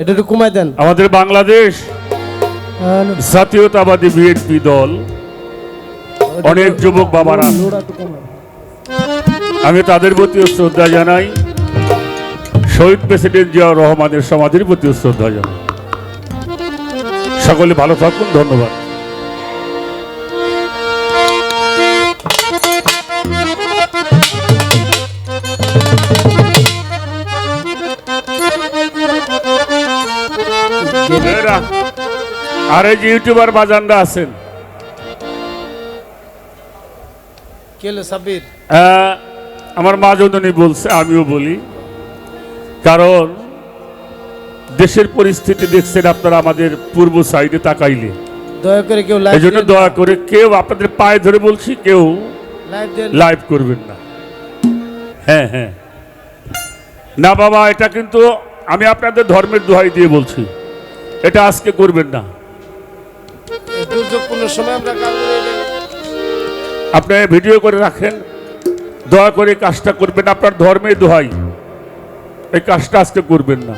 এটা একটু কমাই দেন। আমাদের বাংলাদেশ জাতীয়তাবাদী বিএনপি দল। অনেক যুবক বাবারা। আমি তাদের প্রতিও শ্রদ্ধা জানাই। শহীদ প্রেসিডেন্ট জিয়াউর রহমানের সমাধির প্রতিও শ্রদ্ধা জানাই। সকলে ভালো থাকুন ধন্যবাদ। আর এই যে ইউটিউবার বাজানরা আছেন? আহ, আমার মা জননী বলছে আমিও বলি। কারণ দেশের পরিস্থিতি দেখছেন আপনারা আমাদের পূর্ব সাইডে তাকাইলে। দয়া করে কেউ এই জন্য দয়া করে কেউ আপনাদের পায়ে ধরে বলছি কেউ লাইভ করবেন না। হ্যাঁ হ্যাঁ। না বাবা এটা কিন্তু আমি আপনাদের ধর্মের দোহাই দিয়ে বলছি। এটা আজকে করবেন না। আপনার দুর্যোগপূর্ণ সময় আমরা ভিডিও করে রাখেন দয়া করে কাজটা করবেন আপনার ধর্মের দোহাই। এই কাজটা আজকে করবেন না।